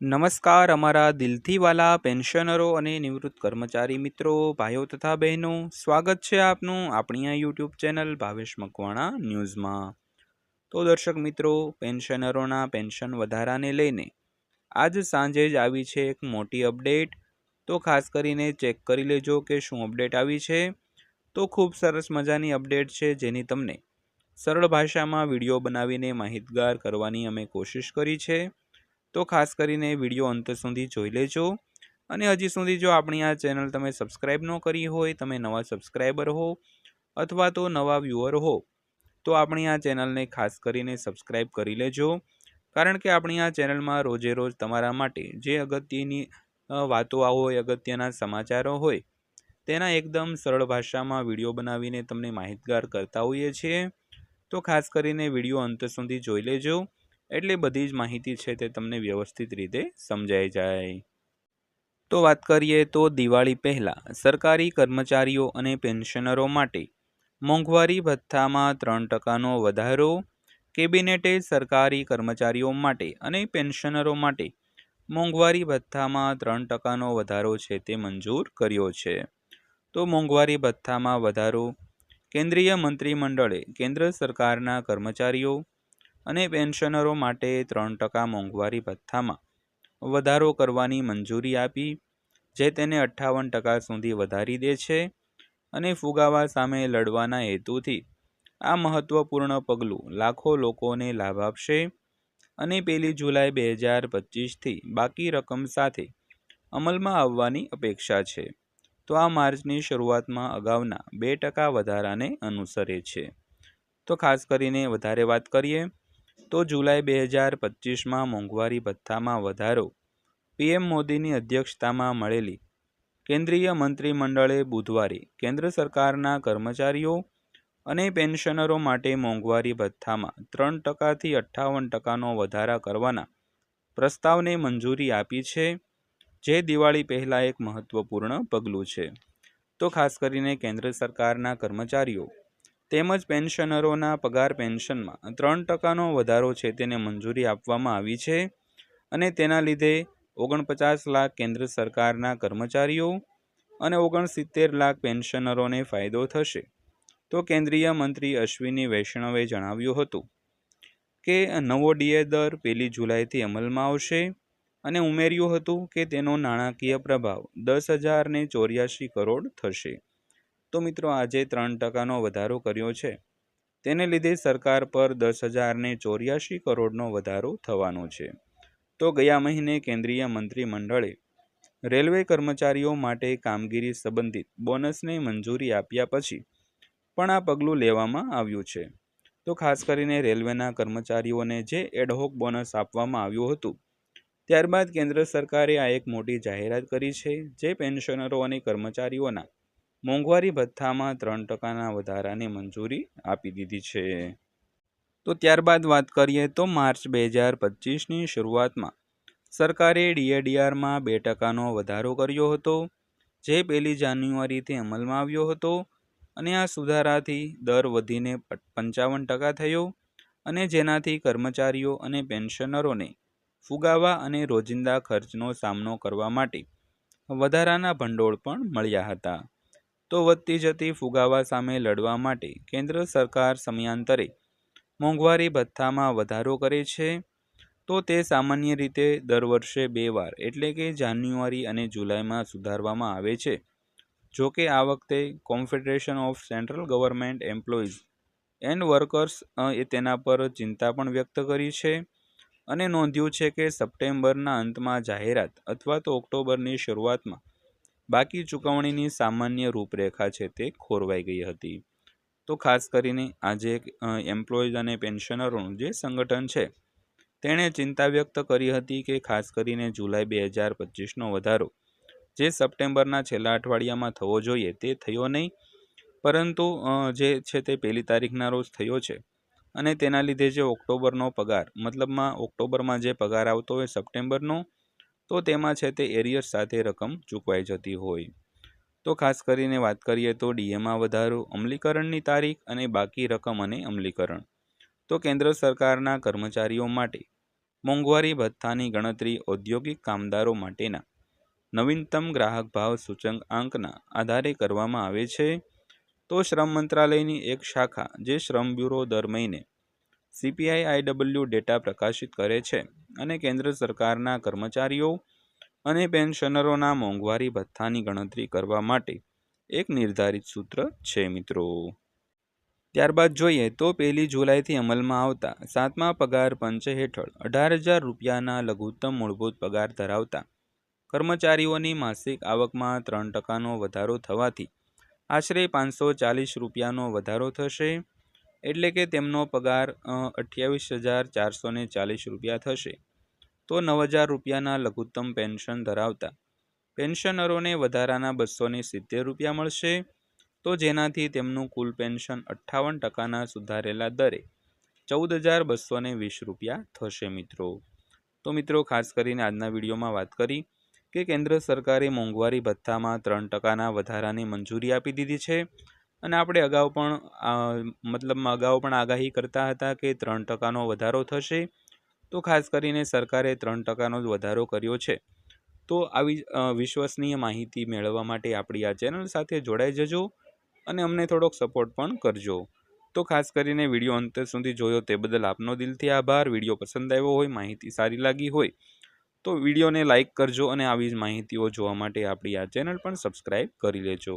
નમસ્કાર, અમારા દિલથીવાલા પેન્શનરો અને નિવૃત્ત કર્મચારી મિત્રો, ભાઈઓ તથા બહેનો, સ્વાગત છે આપનું આપણી આ યુટ્યુબ ચેનલ ભાવેશ મકવાણા ન્યૂઝમાં. તો દર્શક મિત્રો, પેન્શનરોના પેન્શન વધારાને લઈને આજ સાંજે જ આવી છે એક મોટી અપડેટ. તો ખાસ કરીને ચેક કરી લેજો કે શું અપડેટ આવી છે. તો ખૂબ સરસ મજાની અપડેટ છે જેની તમને સરળ ભાષામાં વીડિયો બનાવીને માહિતગાર કરવાની અમે કોશિશ કરી છે. તો ખાસ કરીને વીડિયો અંત સુધી જોઈ લેજો. અને હજી સુધી જો આપણી આ ચેનલ તમે સબસ્ક્રાઈબ ન કરી હોય, તમે નવા સબસ્ક્રાઈબર હો અથવા તો નવા વ્યૂઅર હો, તો આપણી આ ચેનલને ખાસ કરીને સબસ્ક્રાઈબ કરી લેજો. કારણ કે આપણી આ ચેનલમાં રોજે રોજ તમારા માટે જે અગત્યની વાતો હોય અગત્યના સમાચારો હોય, તેના એકદમ સરળ ભાષામાં વીડિયો બનાવીને તમને માહિતગાર કરતા હોઈએ છીએ. તો ખાસ કરીને વીડિયો અંત સુધી જોઈ લેજો. એટલે બધી જ માહિતી છે તે તમને વ્યવસ્થિત રીતે સમજાઈ જાય. તો વાત કરીએ તો દિવાળી પહેલાં સરકારી કર્મચારીઓ અને પેન્શનરો માટે મોંઘવારી ભથ્થામાં ત્રણ ટકાનો વધારો, કેબિનેટે સરકારી કર્મચારીઓ માટે અને પેન્શનરો માટે મોંઘવારી ભથ્થામાં ત્રણ ટકાનો વધારો છે તે મંજૂર કર્યો છે. તો મોંઘવારી ભથ્થામાં વધારો, કેન્દ્રીય મંત્રીમંડળે કેન્દ્ર સરકારના કર્મચારીઓ અને પેન્શનરો માટે ત્રણ ટકા મોંઘવારી ભથ્થામાં વધારો કરવાની મંજૂરી આપી, જે તેને અઠ્ઠાવન ટકા સુધી વધારી દે છે અને ફુગાવા સામે લડવાના હેતુથી આ મહત્વપૂર્ણ પગલું લાખો લોકોને લાભ આપશે અને પહેલી જુલાઈ બે હજાર પચીસથી બાકી રકમ સાથે અમલમાં આવવાની અપેક્ષા છે. તો આ માર્ચની શરૂઆતમાં અગાઉના બે ટકા વધારાને અનુસરે છે. તો ખાસ કરીને વધારે વાત કરીએ તો જુલાઈ બે હજાર પચીસમાં મોંઘવારી ભથ્થામાં વધારો. પીએમ મોદીની અધ્યક્ષતામાં મળેલી કેન્દ્રીય મંત્રીમંડળે બુધવારે કેન્દ્ર સરકારના કર્મચારીઓ અને પેન્શનરો માટે મોંઘવારી ભથ્થામાં ત્રણ ટકાથી અઠ્ઠાવન ટકાનો વધારા કરવાના પ્રસ્તાવને મંજૂરી આપી છે, જે દિવાળી પહેલાં એક મહત્વપૂર્ણ પગલું છે. તો ખાસ કરીને કેન્દ્ર સરકારના કર્મચારીઓ તેમજ પેન્શનરોના પગાર પેન્શનમાં ત્રણ ટકાનો વધારો છે તેને મંજૂરી આપવામાં આવી છે અને તેના લીધે ઓગણપચાસ લાખ કેન્દ્ર સરકારના કર્મચારીઓ અને ઓગણસિત્તેર લાખ પેન્શનરોને ફાયદો થશે. તો કેન્દ્રીય મંત્રી અશ્વિની વૈષ્ણવે જણાવ્યું હતું કે, નવો ડીએ દર પહેલી જુલાઈથી અમલમાં આવશે અને ઉમેર્યું હતું કે તેનો નાણાકીય પ્રભાવ દસ હજારને ચોર્યાસી કરોડ થશે. તો મિત્રો આજે ત્રણ ટકાનો વધારો કર્યો છે. તેને લીધે સરકાર પર દસ હજારને ચોર્યાસી કરોડનો વધારો થવાનો છે. તો ગયા મહિને કેન્દ્રીય મંત્રીમંડળે રેલવે કર્મચારીઓ માટે કામગીરી સંબંધિત બોનસને મંજૂરી આપ્યા પછી પણ આ પગલું લેવામાં આવ્યું છે. તો ખાસ કરીને રેલવેના કર્મચારીઓને જે એડહોક બોનસ આપવામાં આવ્યું હતું, ત્યારબાદ કેન્દ્ર સરકારે આ એક મોટી જાહેરાત કરી છે, જે પેન્શનરો અને કર્મચારીઓના મોંઘવારી ભથ્થામાં ત્રણ ટકાના વધારાની મંજૂરી આપી દીધી છે. તો ત્યારબાદ વાત કરીએ તો માર્ચ બે હજાર પચીસની શરૂઆતમાં સરકારે ડીએડીઆરમાં બે ટકાનો વધારો કર્યો હતો, જે પહેલી જાન્યુઆરીથી અમલમાં આવ્યો હતો અને આ સુધારાથી દર વધીને પંચાવન ટકા થયો અને જેનાથી કર્મચારીઓ અને પેન્શનરોને ફુગાવા અને રોજિંદા ખર્ચનો સામનો કરવા માટે વધારાના ભંડોળ પણ મળ્યા હતા. તો વધતી જતી ફુગાવા સામે લડવા માટે કેન્દ્ર સરકાર સમયાંતરે મોંઘવારી ભથ્થામાં વધારો કરે છે, તો તે સામાન્ય રીતે દર વર્ષે બે વાર એટલે કે જાન્યુઆરી અને જુલાઈમાં સુધારવામાં આવે છે. જો કે આ વખતે confederation of central government employees and workers એ તેના પર ચિંતા પણ વ્યક્ત કરી છે અને નોંધ્યું છે કે સપ્ટેમ્બરના અંતમાં જાહેરાત અથવા તો ઓક્ટોબરની શરૂઆતમાં બાકી ચૂકવણીની સામાન્ય રૂપરેખા છે તે ખોરવાઈ ગઈ હતી. તો ખાસ કરીને આજે એમ્પ્લોઈઝ અને પેન્શનરોનું જે સંગઠન છે, તેણે ચિંતા વ્યક્ત કરી હતી કે ખાસ કરીને જુલાઈ બે હજાર પચીસનો વધારો, જે સપ્ટેમ્બરના છેલ્લા અઠવાડિયામાં થવો જોઈએ તે થયો નહીં, પરંતુ જે છે તે પહેલી તારીખના રોજ થયો છે અને તેના લીધે જે ઓક્ટોબરનો પગાર, મતલબમાં ઓક્ટોબરમાં જે પગાર આવતો હોય સપ્ટેમ્બરનો તો તેમાં છે તે એરિયર સાથે રકમ ચૂકવાઈ જતી હોય. તો ખાસ કરીને વાત કરીએ તો ડીએમાં વધારો, અમલીકરણની તારીખ અને બાકી રકમ અને અમલીકરણ. તો કેન્દ્ર સરકારના કર્મચારીઓ માટે મોંઘવારી ભથ્થાની ગણતરી ઔદ્યોગિક કામદારો માટેના નવીનતમ ગ્રાહક ભાવ સૂચકાંકના આધારે કરવામાં આવે છે. તો શ્રમ મંત્રાલયની એક શાખા, જે શ્રમ બ્યુરો દર મહિને સીપીઆઈ આઈડબલ્યુ ડેટા પ્રકાશિત કરે છે. અને કેન્દ્ર સરકારના કર્મચારીઓ અને પેન્શનરોના મોંઘવારી ભથ્થાની ગણતરી કરવા માટે એક નિર્ધારિત સૂત્ર છે, મિત્રો. ત્યારબાદ જોઈએ તો પહેલી જુલાઈથી અમલમાં આવતા સાતમા પગાર પંચ હેઠળ અઢાર હજાર રૂપિયાના લઘુત્તમ મૂળભૂત પગાર ધરાવતા કર્મચારીઓની માસિક આવકમાં ત્રણ ટકાનો વધારો થવાથી આશરે પાંચસો ચાલીસ રૂપિયાનો વધારો થશે. એટલે કે તેમનો પગાર અઠ્યાવીસ હજાર ચારસો ને ચાલીસ રૂપિયા થશે. તો નવ હજાર રૂપિયાના લઘુત્તમ પેન્શન ધરાવતા પેન્શનરોને વધારાના બસો ને સિત્તેર રૂપિયા મળશે. તો જેનાથી તેમનું કુલ પેન્શન અઠ્ઠાવન ટકાના સુધારેલા દરે ચૌદ હજાર બસો ને વીસ રૂપિયા થશે મિત્રો. તો મિત્રો, ખાસ કરીને આજના વિડીયોમાં વાત કરી કે કેન્દ્ર સરકારે મોંઘવારી ભથ્થામાં ત્રણ ટકાના વધારાની મંજૂરી આપી દીધી છે. અને આપણે અગાઉ પણ મતલબમાં અગાઉ પણ આગાહી કરતા હતા કે ત્રણ ટકાનો વધારો થશે. તો ખાસ કરીને સરકારે ત્રણ ટકાનો જ વધારો કર્યો છે. તો આવી વિશ્વસનીય માહિતી મેળવવા માટે આપણી આ ચેનલ સાથે જોડાઈ જજો અને અમને થોડોક સપોર્ટ પણ કરજો. તો ખાસ કરીને વીડિયો અંત સુધી જોયો તે બદલ આપનો દિલથી આભાર. વીડિયો પસંદ આવ્યો હોય, માહિતી સારી લાગી હોય, તો વિડીયોને લાઇક કરજો અને આવી જ માહિતીઓ જોવા માટે આપણી આ ચેનલ પણ સબસ્ક્રાઈબ કરી લેજો.